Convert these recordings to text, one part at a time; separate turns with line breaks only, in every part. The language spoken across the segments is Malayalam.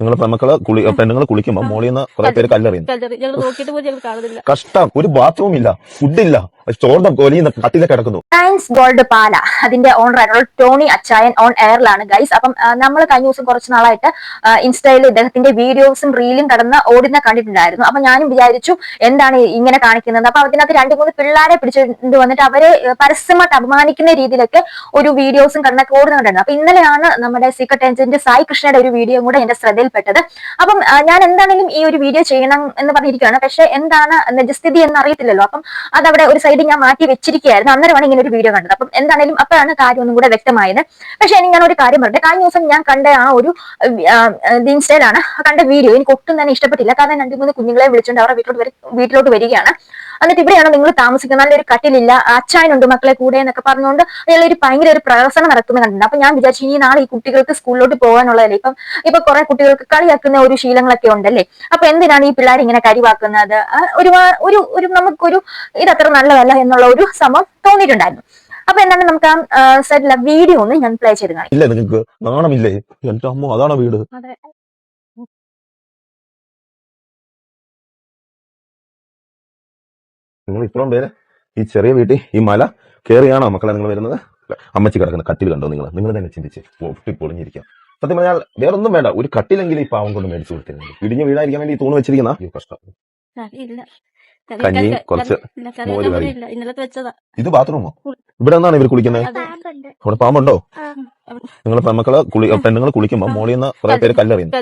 നിങ്ങൾ പെമ്മക്കൾ കുളി പെണ്ണുങ്ങൾ കുളിക്കുമ്പോ മോളിൽ നിന്ന് കുറെ പേര് കല്ലെറിയുന്നു
ഞങ്ങൾ നോക്കിയിട്ട് പോലും ഞങ്ങൾ കാണുന്നില്ല.
കഷ്ടം. ഒരു ബാത്റൂം ഇല്ല. ഫുഡില്ല ചോറിന്റെ കൊലിയുന്ന കട്ടിലെ കിടക്കുന്നു.
Thanks gold Pala. അതിന്റെ ഓണർ ആയിട്ടുള്ള ടോണി അച്ചായൻ ഓൺ എയറിലാണ് ഗൈസ് അപ്പം നമ്മൾ കഴിഞ്ഞ ദിവസം കുറച്ച് നാളായിട്ട് ഇൻസ്റ്റയിൽ ഇദ്ദേഹത്തിന്റെ വീഡിയോസും റീലും കടന്ന് ഓടുന്ന കണ്ടിട്ടുണ്ടായിരുന്നു. അപ്പൊ ഞാനും വിചാരിച്ചു എന്താണ് ഇങ്ങനെ കാണിക്കുന്നത്? അപ്പൊ അതിനകത്ത് രണ്ട് മൂന്ന് പിള്ളേരെ പിടിച്ചിട്ട് വന്നിട്ട് അവരെ പരസ്യമായിട്ട് അപമാനിക്കുന്ന രീതിയിലൊക്കെ ഒരു വീഡിയോസും കടന്നൊക്കെ ഓടുന്നുണ്ടായിരുന്നു അപ്പൊ ഇന്നലെയാണ് നമ്മുടെ സീക്രട്ട് ഏജന്റ് സായി കൃഷ്ണയുടെ ഒരു വീഡിയോ കൂടെ എന്റെ ശ്രദ്ധയിൽപ്പെട്ടത്. അപ്പം ഞാൻ എന്താണെങ്കിലും ഈ ഒരു വീഡിയോ ചെയ്യണം എന്ന് പറഞ്ഞിരിക്കുകയാണ്. പക്ഷെ എന്താണ് നിജസ്ഥിതി എന്ന് അറിയത്തില്ലല്ലോ അപ്പം അതവിടെ ഒരു സൈഡിൽ ഞാൻ മാറ്റി വെച്ചിരിക്കുകയായിരുന്നു. അന്നേരമാണ് ഇങ്ങനെ ഒരു വീഡിയോ കണ്ടത്. അപ്പം എന്താണെങ്കിലും അപ്പോഴാണ് കാര്യം ഒന്നും കൂടെ വ്യക്തമായത്. പക്ഷേ ഞാൻ ഒരു കാര്യം പറഞ്ഞത് കഴിഞ്ഞ ദിവസം ഞാൻ കണ്ട ആ ഒരു ഇൻസ്റ്റയിലാണ് കണ്ട വീഡിയോ എനിക്ക് ഒട്ടും തന്നെ ഇഷ്ടപ്പെട്ടില്ല. കാരണം രണ്ടു മൂന്ന് കുഞ്ഞുങ്ങളെ വിളിച്ചുകൊണ്ട് അവരുടെ വീട്ടിലോട്ട് വരികയാണ്. എന്നിട്ട് ഇവിടെയാണ് നിങ്ങൾ താമസിക്കുന്നത്. നല്ലൊരു കട്ടിലില്ല അച്ചായനുണ്ട് മക്കളെ കൂടെ എന്നൊക്കെ പറഞ്ഞുകൊണ്ട് അയാൾ ഒരു ഭയങ്കര ഒരു പ്രഹസനം നടക്കുന്ന കണ്ടിട്ടുണ്ട്. അപ്പൊ ഞാൻ വിചാരിച്ചു ഇനി നാളെ ഈ കുട്ടികൾക്ക് സ്കൂളിലോട്ട് പോകാനുള്ളതല്ലേ? ഇപ്പം ഇപ്പൊ കുറെ കുട്ടികൾക്ക് കളിയാക്കുന്ന ഒരു ശീലങ്ങളൊക്കെ ഉണ്ടല്ലേ? അപ്പൊ എന്തിനാണ് ഈ പിള്ളേർ ഇങ്ങനെ കരിവാക്കുന്നത്? ഒരു ഒരു ഒരു നമുക്കൊരു ഇതത്ര നല്ലതല്ല എന്നുള്ള ഒരു സംഭവം തോന്നിയിട്ടുണ്ടായിരുന്നു. അപ്പൊ എന്താണ് നമുക്ക് ആ സൈഡിലെ വീഡിയോ ഒന്ന് ഞാൻ പ്ലേ ചെയ്ത് കാണിക്കാം.
ഇല്ല നിങ്ങൾക്ക് നാണമില്ലേ? എന്റെ അമ്മ അതാണോ വീട്. നിങ്ങൾ ഇത്രയും പേര് ഈ ചെറിയ വീട്ടിൽ ഈ മല കയറിയാണോ മക്കളെ നിങ്ങൾ വരുന്നത്? അമ്മച്ചി കിടക്കുന്ന കട്ടിൽ കണ്ടോ നിങ്ങൾ? നിങ്ങൾ തന്നെ ചിന്തിച്ച് പൊട്ടി പൊളിഞ്ഞിരിക്കാം സത്യം പറഞ്ഞാൽ വേറൊന്നും വേണ്ട. ഒരു കട്ടിലെങ്കിലും ഈ പാവം കൊണ്ട് മേടിച്ചു കൊടുത്തിരുന്നു ഇടിഞ്ഞ് വീടായിരിക്കാൻ വേണ്ടി ഈ തൂണ് വെച്ചിരിക്കുന്ന? ഈ കഷ്ടം. കഞ്ഞിയും കുറച്ച് മോര് കറി.
ഇല്ല ഇന്നലത്തെ വെച്ചതാ.
ഇത് ബാത്റൂമോ ഇവിടെ നിന്നാണ് ഇവർ കുളിക്കുന്നത്?
ഇവിടെ
അവിടെ പാമ്പുണ്ടോ? നിങ്ങൾ പെമ്മക്കൾ കുളി പെണ്ണുങ്ങൾ കുളിക്കുമ്പോ മോളിൽ നിന്ന് കുറെ പേര് കല്ലെറിയുന്നു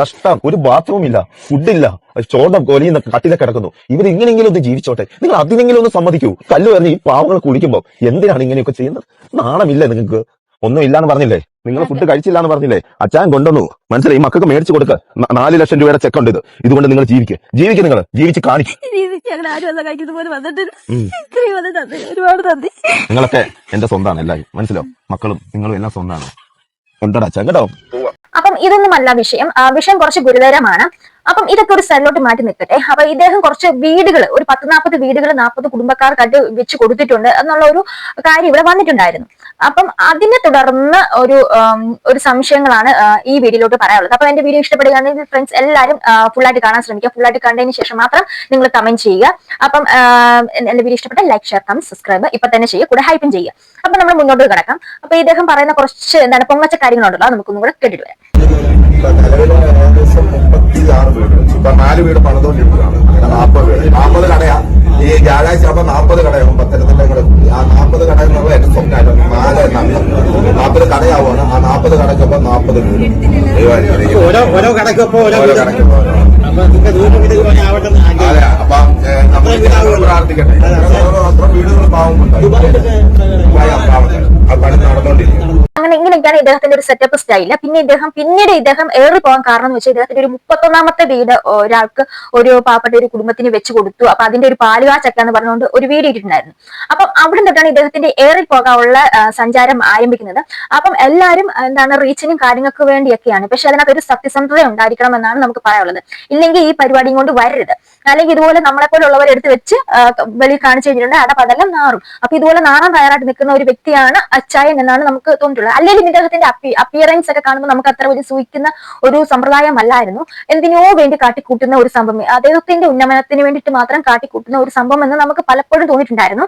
കഷ്ടം. ഒരു ബാത്റൂം ഇല്ല. ഫുഡില്ല ചോറിന്റെ കൊലിയുന്ന കട്ടിലെ കിടക്കുന്നു. ഇവർ ഇങ്ങനെങ്കിലും ഒന്ന് ജീവിച്ചോട്ടെ. നിങ്ങൾ അതിനെങ്കിലും ഒന്ന് സമ്മതിക്കൂ. കല്ല് പറഞ്ഞ് ഈ പാവങ്ങൾ കുളിക്കുമ്പോ എന്തിനാണ് ഇങ്ങനെയൊക്കെ ചെയ്യുന്നത്? നാണമില്ല നിങ്ങൾക്ക്? ഒന്നും ഇല്ലാന്ന് പറഞ്ഞില്ലേ? നിങ്ങൾ ഫുഡ് കഴിച്ചില്ല എന്ന് പറഞ്ഞില്ലേ? അച്ഛൻ കൊണ്ടുവന്നു. മനസ്സിലായി? ഈ മക്കൾക്ക് മേടിച്ചു കൊടുക്ക. നാല് ലക്ഷം രൂപയുടെ ചെക്ക് ഉണ്ട് ഇത്. ഇതുകൊണ്ട് നിങ്ങൾ ജീവിക്കുക ജീവിക്കുക നിങ്ങൾ ജീവിച്ച് കാണിക്കും. നിങ്ങളൊക്കെ എന്റെ സ്വന്തമാണ് എല്ലാവരും മനസ്സിലോ? മക്കളും നിങ്ങളും എല്ലാം സ്വന്തമാണ് കൊണ്ടടാ അച്ഛൻ കേട്ടോ?
അപ്പം ഇതൊന്നുമല്ല വിഷയം. ആ, വിഷയം കുറച്ച് ഗുരുതരമാണ്. അപ്പം ഇതൊക്കെ ഒരു സ്ഥലോട്ട് മാറ്റി നിൽക്കട്ടെ. അപ്പൊ ഇദ്ദേഹം കുറച്ച് വീടുകൾ ഒരു പത്ത് നാൽപ്പത് വീടുകൾ നാൽപ്പത് കുടുംബക്കാർക്കായിട്ട് വെച്ച് കൊടുത്തിട്ടുണ്ട് എന്നുള്ള ഒരു കാര്യം ഇവിടെ വന്നിട്ടുണ്ടായിരുന്നു. അപ്പം അതിനെ തുടർന്ന് ഒരു ഒരു സംശയങ്ങളാണ് ഈ വീഡിയോയിലോട്ട് പറയാനുള്ളത്. അപ്പൊ എന്റെ വീഡിയോ ഇഷ്ടപ്പെടുകയാണെങ്കിൽ ഫ്രണ്ട്സ് എല്ലാവരും ഫുൾ ആയിട്ട് കാണാൻ ശ്രമിക്കുക. ഫുൾ ആയിട്ട് കണ്ടതിന് ശേഷം മാത്രം നിങ്ങൾ കമന്റ് ചെയ്യുക. അപ്പം എന്റെ വീഡിയോ ഇഷ്ടപ്പെട്ട ലൈക്ക് ഷെയർ കമന്റ് സബ്സ്ക്രൈബ് ഇപ്പൊ തന്നെ ചെയ്യുക. കൂടെ ഹൈപ്പും ചെയ്യുക. അപ്പൊ നമ്മൾ മുന്നോട്ട് കിടക്കാം. അപ്പൊ ഇദ്ദേഹം പറയുന്ന കുറച്ച് എന്താണ് പൊങ്ങച്ച കാര്യങ്ങളുണ്ടല്ലോ നമുക്കൊന്നും കൂടെ കേട്ടിട്ട് വരാം.
വീട്. ഇപ്പൊ നാല് വീട് പണിതുകൊണ്ടിരിക്കുകയാണ് അങ്ങനെ നാൽപ്പത് വീട് നാൽപ്പത് കടയാ. ഈ വ്യാഴാഴ്ച ആകുമ്പോൾ നാൽപ്പത് കടയാകും പത്തനംതിട്ട കൂടെ ആ നാൽപ്പത് കട എന്നുള്ള എന്റെ സ്വപ്നമായിരുന്നു നാല് നാൽപ്പത് കടയാവുകയാണ്. ആ നാൽപ്പത് കടയ്ക്കൊപ്പം നാൽപ്പത് വീട്.
ഓരോ ഓരോ.
കടയ്ക്കൊപ്പം
എന്ന്.
അതെ. അപ്പൊ നമ്മൾ പ്രാർത്ഥിക്കട്ടെ. വീടുകൾ
അങ്ങനെ ഇങ്ങനെയൊക്കെയാണ് ഇദ്ദേഹത്തിന്റെ ഒരു സെറ്റപ്പ് സ്റ്റൈൽ പിന്നെ ഇദ്ദേഹം പിന്നീട് ഇദ്ദേഹം ഏറി പോകാൻ കാരണം എന്ന് വെച്ചാൽ ഇദ്ദേഹത്തിന്റെ ഒരു മുപ്പത്തൊന്നാമത്തെ വീട് ഒരാൾക്ക് ഒരു പാവപ്പെട്ട ഒരു കുടുംബത്തിന് വെച്ച് കൊടുത്തു. അപ്പൊ അതിന്റെ ഒരു പാലുകാച്ചക്ക എന്ന് പറഞ്ഞുകൊണ്ട് ഒരു വീട് ഇട്ടിട്ടുണ്ടായിരുന്നു. അപ്പം അവിടെ തൊട്ടാണ് ഇദ്ദേഹത്തിന്റെ ഏറി പോകാനുള്ള സഞ്ചാരം ആരംഭിക്കുന്നത്. അപ്പം എല്ലാവരും എന്താണ് റീച്ചിനും കാര്യങ്ങൾക്ക് വേണ്ടിയൊക്കെയാണ്. പക്ഷെ അതിനകത്ത് ഒരു സത്യസന്ധത ഉണ്ടായിരിക്കണം എന്നാണ് നമുക്ക് പറയാനുള്ളത്. ഇല്ലെങ്കിൽ ഈ പരിപാടിയും കൊണ്ട് വരരുത്. അല്ലെങ്കിൽ ഇതുപോലെ നമ്മളെ പോലുള്ളവർ എടുത്ത് വെച്ച് വെളിയിൽ കാണിച്ചു കഴിഞ്ഞിട്ടുണ്ടെങ്കിൽ അതെല്ലാം നാറും. അപ്പൊ ഇതുപോലെ നാറാൻ തയ്യാറായിട്ട് നിൽക്കുന്ന ഒരു വ്യക്തിയാണ് അച്ചായൻ എന്നാണ് നമുക്ക് തോന്നിയിട്ടുള്ളത്. അല്ലെങ്കിൽ ഇദ്ദേഹത്തിന്റെ അപ്പിയറൻസ് ഒക്കെ കാണുമ്പോൾ നമുക്ക് അത്ര വലിയ സൂഹിക്കുന്ന ഒരു സമ്പ്രദായമല്ലായിരുന്നു. എന്തിനോ വേണ്ടി കാട്ടിക്കൂട്ടുന്ന ഒരു സംഭവം അദ്ദേഹത്തിന്റെ ഉന്നമനത്തിന് വേണ്ടിയിട്ട് മാത്രം കാട്ടിക്കൂട്ടുന്ന ഒരു സംഭവം എന്ന് നമുക്ക് പലപ്പോഴും തോന്നിയിട്ടുണ്ടായിരുന്നു.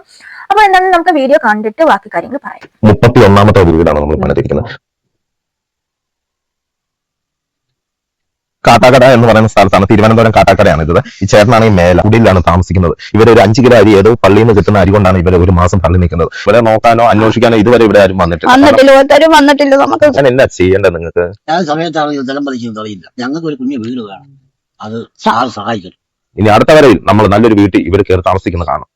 അപ്പൊ എന്താണ് നമുക്ക് വീഡിയോ കണ്ടിട്ട് ബാക്കി കാര്യങ്ങൾ പറയാം.
മുപ്പത്തി ഒന്നാമത്തെ വീടാണ് നമ്മൾ പണിതിരിക്കുന്നത്. കാട്ടാക്കട എന്ന് പറയുന്ന സ്ഥലത്താണ് തിരുവനന്തപുരം കാട്ടാക്കടയാണ് ഇത്. ഈ ചേട്ടനാണ് ഈ മേല കുടിയിലാണ് താമസിക്കുന്നത്. ഇവർ ഒരു അഞ്ച് കിലോ അരി ഏതോ പള്ളിയിൽ നിന്ന് കിട്ടുന്ന അരി കൊണ്ടാണ് ഇവർ ഒരു മാസം പള്ളി നിൽക്കുന്നത്. ഇവരെ നോക്കാനോ അന്വേഷിക്കാനോ ഇതുവരെ ഇവിടെ ആരും വന്നിട്ടില്ല.
വന്നിട്ടില്ല നമുക്ക്.
ഞാൻ എന്നാ ചെയ്യേണ്ടത് നിങ്ങൾക്ക്?
ഞാൻ സമയത്താണ് ജലം ഞങ്ങൾക്ക് ഒരു കുഞ്ഞു വീട് വേണം. അത് സാർ സഹായിക്കും
ഇനി അടുത്ത വരയിൽ നമ്മൾ നല്ലൊരു വീട്ടിൽ ഇവർ കയറി താമസിക്കുന്ന കാണാം.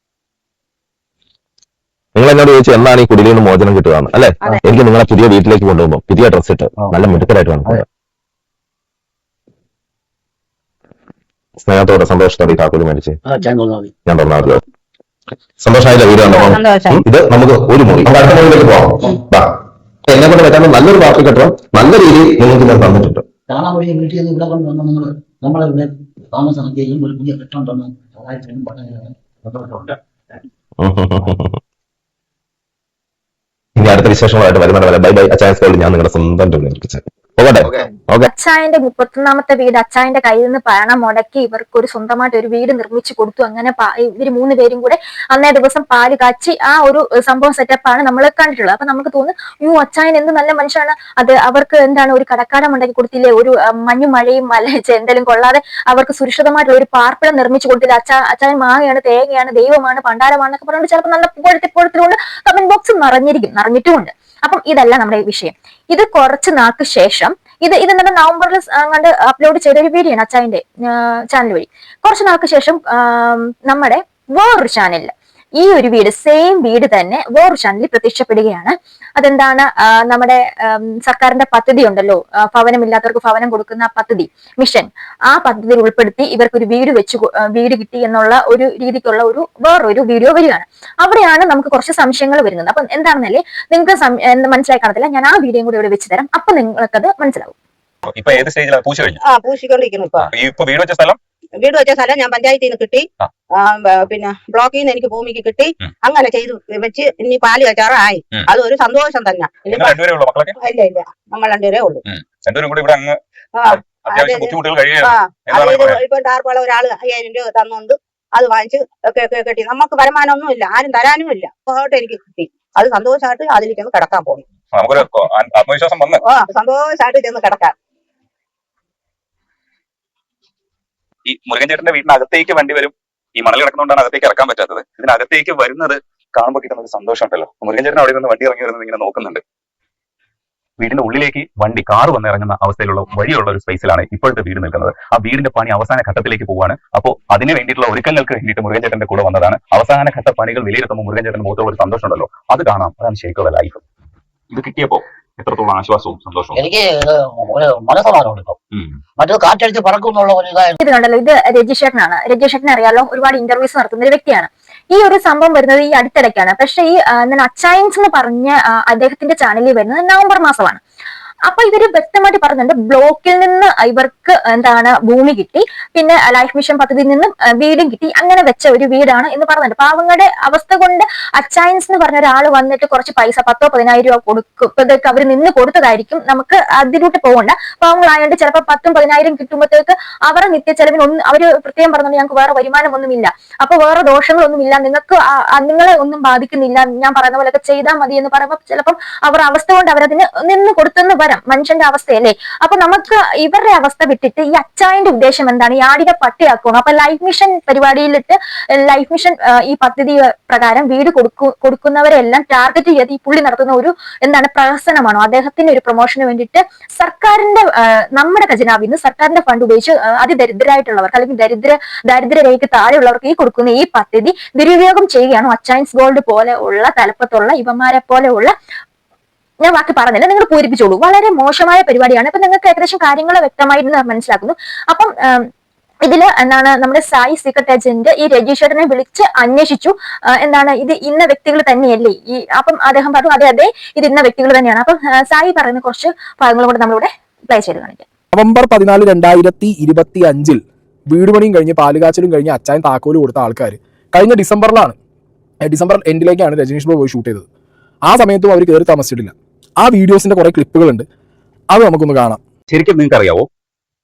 നിങ്ങൾ എന്നോട് ചോദിച്ചു എന്നാണ് ഈ കുടിയിൽ നിന്ന് മോചനം കിട്ടുകയാണ് അല്ലെ. എനിക്ക് നിങ്ങളെ പുതിയ വീട്ടിലേക്ക് കൊണ്ടുപോകുമ്പോൾ പുതിയ ഡ്രസ്സ് ഇട്ട്. നല്ല മിടുക്കലായിട്ട് വേണം സ്നേഹത്തോടെ സന്തോഷത്തോടെ ഈ താക്കോൽ മേടിച്ച് ഞാൻ തോന്നാറില്ല സന്തോഷമായില്ല വീട് കണ്ടോ ഇത് നമുക്ക് ഒരു മുറി. നമുക്ക് അടുത്ത മുറിയിലേക്ക് പോകാം. എന്നെ കൊണ്ട് പറ്റാൻ നല്ലൊരു പാർട്ടി കെട്ടണം. നല്ല രീതിയിൽ നിങ്ങൾക്ക് ഞാൻ തന്നിട്ടുണ്ട്.
കാണാൻ വഴി വീട്ടിൽ നിന്ന് ഇവിടെ കൊണ്ട് വന്ന് നിങ്ങൾ നമ്മളെ ഇവിടെ താമസം ചെയ്യും ഒരു പുതിയ കെട്ടം തന്നു സഹായിച്ചും പറഞ്ഞു
ഇനി അടുത്ത വിശേഷങ്ങളായിട്ട് വരുന്നവരെ ബൈ ബൈ. അച്ചാൻസ് കോളിൽ ഞാൻ നിങ്ങളുടെ സ്വന്തം ഏൽപ്പിച്ചത് പോകട്ടെ.
അച്ചായന്റെ മുപ്പത്തൊന്നാമത്തെ വീട് അച്ചായന്റെ കയ്യിൽ നിന്ന് പണം മുടക്കി ഇവർക്ക് ഒരു സ്വന്തമായിട്ട് ഒരു വീട് നിർമ്മിച്ചു കൊടുത്തു. അങ്ങനെ പാ- ഇവർ മൂന്ന് പേരും കൂടെ അന്നേ ദിവസം പാൽ കാച്ചി ആ ഒരു സംഭവം സെറ്റപ്പാണ് നമ്മൾ കണ്ടിട്ടുള്ളത്. അപ്പൊ നമുക്ക് തോന്നുന്നു യു അച്ചായൻ എന്ത് നല്ല മനുഷ്യനാണ്. അത് അവർക്ക് എന്താണ് ഒരു കടക്കാടം ഉണ്ടാക്കി കൊടുത്തില്ലേ? ഒരു മഞ്ഞു മഴയും മല ചെന്തലും കൊള്ളാതെ അവർക്ക് സുരക്ഷിതമായിട്ടുള്ള ഒരു പാർപ്പിടം നിർമ്മിച്ചു കൊടുത്തില്ല? അച്ചാ അച്ചായൻ മാങ്ങയാണ് തേങ്ങയാണ് ദൈവമാണ് പണ്ടാരമാണെന്നൊക്കെ പറഞ്ഞുകൊണ്ട് ചിലപ്പോൾ നല്ല പുകഴ്ത്തി കൊണ്ട് കമന്റ് ബോക്സ് നിറഞ്ഞിരിക്കും നിറഞ്ഞിട്ടുമുണ്ട്. അപ്പം ഇതല്ല നമ്മുടെ വിഷയം. ഇത് കുറച്ച് നാൾക്ക് ശേഷം ഇത് ഇത് നമ്മുടെ നവംബറിൽ കണ്ട് അപ്ലോഡ് ചെയ്ത ഒരു വീഡിയോ ആണ് അച്ചായന്റെ ചാനൽ വഴി. കുറച്ച് നാൾക്ക് ശേഷം നമ്മുടെ വേറൊരു ചാനലിൽ ഈ ഒരു വീട് സെയിം വീട് തന്നെ വേറൊരു ചാനലിൽ പ്രത്യക്ഷപ്പെടുകയാണ്. അതെന്താണ്? നമ്മുടെ സർക്കാരിന്റെ പദ്ധതി ഉണ്ടല്ലോ. ഭവനമില്ലാത്തവർക്ക് ഭവനം കൊടുക്കുന്ന പദ്ധതി മിഷൻ ആ പദ്ധതിയിൽ ഉൾപ്പെടുത്തി ഇവർക്ക് ഒരു വീട് വെച്ച് വീട് കിട്ടി എന്നുള്ള ഒരു രീതിക്കുള്ള ഒരു വേറൊരു വീഡിയോ വരികയാണ്. അവിടെയാണ് നമുക്ക് കുറച്ച് സംശയങ്ങൾ വരുന്നത്. അപ്പൊ എന്താണെന്നല്ലേ നിങ്ങൾക്ക് മനസ്സിലായി കാണത്തില്ല. ഞാൻ ആ വീഡിയോ കൂടി ഇവിടെ വെച്ച് തരാം. അപ്പൊ നിങ്ങൾക്കത് മനസ്സിലാവും.
ഇപ്പൊ ഏത് സ്റ്റേജിലാണ് പൂച്ച കഴിഞ്ഞു.
ആ പൂശിക്കൊണ്ടിരിക്കുന്നു ഇപ്പൊ.
ഈ ഇപ്പൊ വീട് വെച്ച സ്ഥലം?
വീട് വെച്ച സ്ഥലം ഞാൻ പഞ്ചായത്തിൽ നിന്ന് കിട്ടി പിന്നെ ബ്ലോക്കിൽ നിന്ന് എനിക്ക് ഭൂമിക്ക് കിട്ടി. അങ്ങനെ ചെയ്തു വെച്ച് ഇനി പാൽ വെച്ചാറായി അത് ഒരു സന്തോഷം തന്നെ. ഇല്ല ഇല്ല. നമ്മൾ രണ്ടുപേരേ ഉള്ളൂ. ഇപ്പൊ ടാർപ്പാള ഒരാൾ അയ്യായിരം രൂപ തന്നുകൊണ്ട് അത് വാങ്ങിച്ച് ഒക്കെ ഒക്കെ കിട്ടി. നമുക്ക് വരുമാനമൊന്നും ഇല്ല. ആരും തരാനും ഇല്ല. പോയിട്ട് എനിക്ക് കിട്ടി. അത് സന്തോഷമായിട്ട് അതിലേക്ക് കിടക്കാൻ പോകും സന്തോഷമായിട്ട് ചെന്ന് കിടക്കാൻ.
ഈ മുരുകൻ ചേട്ടന്റെ വീടിനകത്തേക്ക് വണ്ടി വരും. ഈ മണൽ കിടക്കുന്നതുകൊണ്ടാണ് അകത്തേക്ക് ഇറക്കാൻ പറ്റാത്തത്. ഇതിനകത്തേക്ക് വരുന്നത് കാണുമ്പോൾ കിട്ടുന്ന ഒരു സന്തോഷം ഉണ്ടല്ലോ മുരുകൻ ചേട്ടൻ അവിടെ നിന്ന് വണ്ടി ഇറങ്ങി വരുന്നത് ഇങ്ങനെ നോക്കുന്നുണ്ട്. വീടിന്റെ ഉള്ളിലേക്ക് വണ്ടി കാർ വന്ന് ഇറങ്ങുന്ന അവസ്ഥയിലുള്ള വഴിയുള്ള ഒരു സ്പേസിലാണ് ഇപ്പോഴത്തെ വീട് നിൽക്കുന്നത്. ആ വീടിന്റെ പണി അവസാന ഘട്ടത്തിലേക്ക് പോവാണ്. അപ്പോൾ അതിന് വേണ്ടിയിട്ടുള്ള ഒരുക്കങ്ങൾക്ക് വേണ്ടിയിട്ട് മുരുകൻ ചേട്ടന്റെ കൂടെ വന്നതാണ്. അവസാന ഘട്ട പണികൾ വിലയിരുത്തുമ്പോൾ മുരുകൻ ചേട്ടന്റെ മുഖത്തുള്ള ഒരു സന്തോഷം ഉണ്ടല്ലോ അത് കാണാം. അതാണ് ശരിക്കുള്ള ലൈഫ് ഇത് കിട്ടിയപ്പോ? എത്രത്തോളം ആശ്വാസവും സന്തോഷവും.
എനിക്ക് ഇത് ഒരു മനസ്സമാനമുണ്ട് ഇപ്പം. മറ്റത് കാറ്റടിച്ച് പറക്കും എന്നുള്ള ഒരു ഇതായിരുന്നു.
ഇത് കണ്ടല്ലോ ഇത് രജിഷേട്ടനാണ് രജിഷേട്ടനെ അറിയാലോ ഒരുപാട് ഇന്റർവ്യൂസ് നടത്തുന്ന ഒരു വ്യക്തിയാണ്. ഈ ഒരു സംഭവം വരുന്നത് ഈ അടുത്തിടയ്ക്കാണ്. പക്ഷേ ഈ അച്ചയൻസ് എന്ന് പറഞ്ഞ അദ്ദേഹത്തിന്റെ ചാനലിൽ വരുന്നത് നവംബർ മാസമാണ്. അപ്പൊ ഇവർ വ്യക്തമായിട്ട് പറയുന്നുണ്ട് ബ്ലോക്കിൽ നിന്ന് ഇവർക്ക് എന്താണ് ഭൂമി കിട്ടി പിന്നെ ലൈഫ് മിഷൻ പദ്ധതിയിൽ നിന്നും വീടും കിട്ടി അങ്ങനെ വെച്ച ഒരു വീടാണ് എന്ന് പറയുന്നുണ്ട്. പാവങ്ങളുടെ അവസ്ഥ കൊണ്ട് അച്ചായൻസ് എന്ന് പറഞ്ഞ ഒരാൾ വന്നിട്ട് കുറച്ച് പൈസ പത്തോ പതിനായിരം രൂപ കൊടുക്കും അവർ നിന്ന് കൊടുത്തതായിരിക്കും നമുക്ക് അതിലോട്ട് പോകണ്ട പാവങ്ങളായതുകൊണ്ട് ചിലപ്പോൾ പത്തും പതിനായിരം കിട്ടുമ്പോഴത്തേക്ക് അവരുടെ നിത്യ ചെലവിന് ഒന്നും അവർ പ്രത്യേകം പറഞ്ഞത് ഞങ്ങൾക്ക് വേറെ വരുമാനം ഒന്നുമില്ല അപ്പൊ വേറെ ദോഷങ്ങളൊന്നുമില്ല നിങ്ങൾക്ക് നിങ്ങളെ ഒന്നും ബാധിക്കുന്നില്ല ഞാൻ പറയുന്ന പോലെയൊക്കെ ചെയ്താൽ മതി എന്ന് പറയുമ്പോൾ ചിലപ്പം അവർ അവസ്ഥ കൊണ്ട് അവരതിന് നിന്ന് കൊടുത്തെന്ന് വരാം മനുഷ്യന്റെ അവസ്ഥയല്ലേ? അപ്പൊ നമുക്ക് ഇവരുടെ അവസ്ഥ വിട്ടിട്ട് ഈ അച്ചായന്റെ ഉദ്ദേശം എന്താണ്? ഈ ആടിനെ പട്ടിയാക്കണം അപ്പൊ ലൈഫ് മിഷൻ പരിപാടിയിലിട്ട് ലൈഫ് മിഷൻ ഈ പദ്ധതി പ്രകാരം വീട് കൊടുക്കു കൊടുക്കുന്നവരെല്ലാം ടാർഗറ്റ് ചെയ്ത് ഈ പുള്ളി നടത്തുന്ന ഒരു എന്താണ് പ്രഹസനമാണോ? അദ്ദേഹത്തിന്റെ ഒരു പ്രൊമോഷന് വേണ്ടിയിട്ട് സർക്കാരിന്റെ നമ്മുടെ ഖജനാവിൽ നിന്ന് സർക്കാരിന്റെ ഫണ്ട് ഉപയോഗിച്ച് അതിദരിദ്രരായിട്ടുള്ളവർക്ക് അല്ലെങ്കിൽ ദരിദ്ര ദാരിദ്ര്യരേഖയ്ക്ക് താഴെയുള്ളവർക്ക് ഈ കൊടുക്കുന്ന ഈ പദ്ധതി ദുരുപയോഗം ചെയ്യുകയാണോ അച്ചൈൻസ് ഗോൾഡ് പോലെ ഉള്ള തലപ്പത്തുള്ള ഇവന്മാരെ പോലെയുള്ള ഞാൻ ബാക്കി പറഞ്ഞില്ല. നിങ്ങൾ പൂരിപ്പിച്ചോളൂ. വളരെ മോശമായ പരിപാടിയാണ്. അപ്പൊ നിങ്ങൾക്ക് ഏകദേശം കാര്യങ്ങൾ വ്യക്തമായിട്ട് മനസ്സിലാക്കുന്നു. അപ്പം ഇതിൽ എന്താണ് നമ്മുടെ സായി സീക്രട്ട് ഏജന്റ് ഈ രജിഷേട്ടനെ വിളിച്ച് അന്വേഷിച്ചു. എന്താണ് ഇത് ഇന്ന വ്യക്തികൾ തന്നെയല്ലേ? ഈ അപ്പം അദ്ദേഹം പറഞ്ഞു അതെ അതെ ഇത് ഇന്ന വ്യക്തികൾ തന്നെയാണ്. അപ്പം സായി പറയുന്ന കുറച്ച് ഭാഗങ്ങൾ കൂടെ നമ്മളിവിടെ പ്ലേ ചെയ്ത് കാണിക്കാം.
നവംബർ പതിനാല് രണ്ടായിരത്തി ഇരുപത്തി അഞ്ചിൽ വീട് പണിയും കഴിഞ്ഞ് പാലുകാച്ചലും കഴിഞ്ഞ് അച്ചായൻ താക്കോൽ കൊടുത്ത ആൾക്കാർ കഴിഞ്ഞ ഡിസംബറിലാണ്. ഡിസംബർ എൻഡിലേക്കാണ് രജനീഷ് ബാബു പോയി ഷൂട്ട് ചെയ്തത്. ആ സമയത്തും അവർ കയറി താമസിച്ചിട്ടില്ല. ആ വീഡിയോസിന്റെ കുറെ ക്ലിപ്പുകളുണ്ട് അത് നമുക്കൊന്ന് കാണാം.
ശരിക്കും നിങ്ങൾക്ക് അറിയാവോ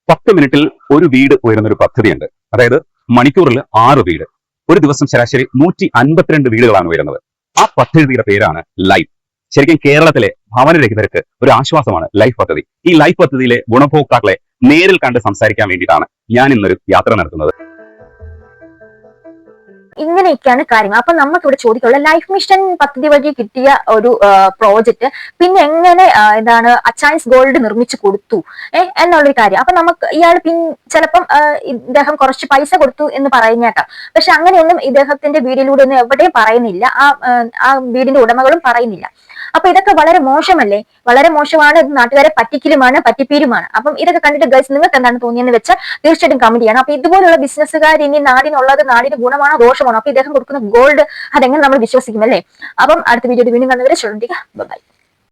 പത്ത് മിനിറ്റിൽ ഒരു വീട് ഉയരുന്ന ഒരു പദ്ധതിയുണ്ട്. അതായത് മണിക്കൂറിൽ ആറ് വീട്. ഒരു ദിവസം ശരാശരി നൂറ്റി അൻപത്തിരണ്ട് വീടുകളാണ് ഉയരുന്നത്. ആ പദ്ധതിയുടെ പേരാണ് ലൈഫ്. ശരിക്കും കേരളത്തിലെ ഭവനരഹിതർക്ക് ഒരു ആശ്വാസമാണ് ലൈഫ് പദ്ധതി. ഈ ലൈഫ് പദ്ധതിയിലെ ഗുണഭോക്താക്കളെ നേരിൽ കണ്ട് സംസാരിക്കാൻ വേണ്ടിയിട്ടാണ് ഞാൻ ഇന്നൊരു യാത്ര നടത്തുന്നത്.
ഇങ്ങനെയൊക്കെയാണ് കാര്യങ്ങൾ. അപ്പൊ നമുക്ക് ഇവിടെ ചോദിക്കാനുള്ള ലൈഫ് മിഷൻ പദ്ധതി വഴി കിട്ടിയ ഒരു പ്രോജക്റ്റ് പിന്നെ എങ്ങനെ എന്താണ് അച്ചാൻസ് ഗോൾഡ് നിർമ്മിച്ചു കൊടുത്തു ഏഹ് എന്നുള്ളൊരു കാര്യം. അപ്പൊ നമുക്ക് ഇയാൾ പിൻ ചിലപ്പം ഇദ്ദേഹം കുറച്ച് പൈസ കൊടുത്തു എന്ന് പറയുന്നേക്കാം. പക്ഷെ അങ്ങനെയൊന്നും ഇദ്ദേഹത്തിന്റെ വീടിലൂടെ ഒന്നും എവിടെയും പറയുന്നില്ല. ആ, ആ വീടിന്റെ ഉടമകളും പറയുന്നില്ല. അപ്പൊ ഇതൊക്കെ വളരെ മോശമല്ലേ? വളരെ മോശമാണ് ഇത് നാട്ടുകാരെ പറ്റിക്കലുമാണ് പറ്റിപ്പീരുമാണ്. അപ്പം ഇതൊക്കെ കണ്ടിട്ട് ഗൈസ് നിങ്ങൾക്ക് എന്താണ് തോന്നിയെന്ന് വെച്ചാൽ തീർച്ചയായിട്ടും കമന്റ് ചെയ്യണം. അപ്പൊ ഇതുപോലുള്ള ബിസിനസ്സുകാർ ഇനി നാടിനുള്ളത് നാടിന് ഗുണമാണോ ദോഷമാണോ? അപ്പൊ ഇദ്ദേഹം കൊടുക്കുന്ന ഗോൾഡ് അതെങ്ങനെ നമ്മൾ വിശ്വസിക്കും അല്ലേ? അപ്പം അടുത്ത വീഡിയോ വീണ്ടും കണ്ടവരെ ശ്രദ്ധിക്കുക. ബൈ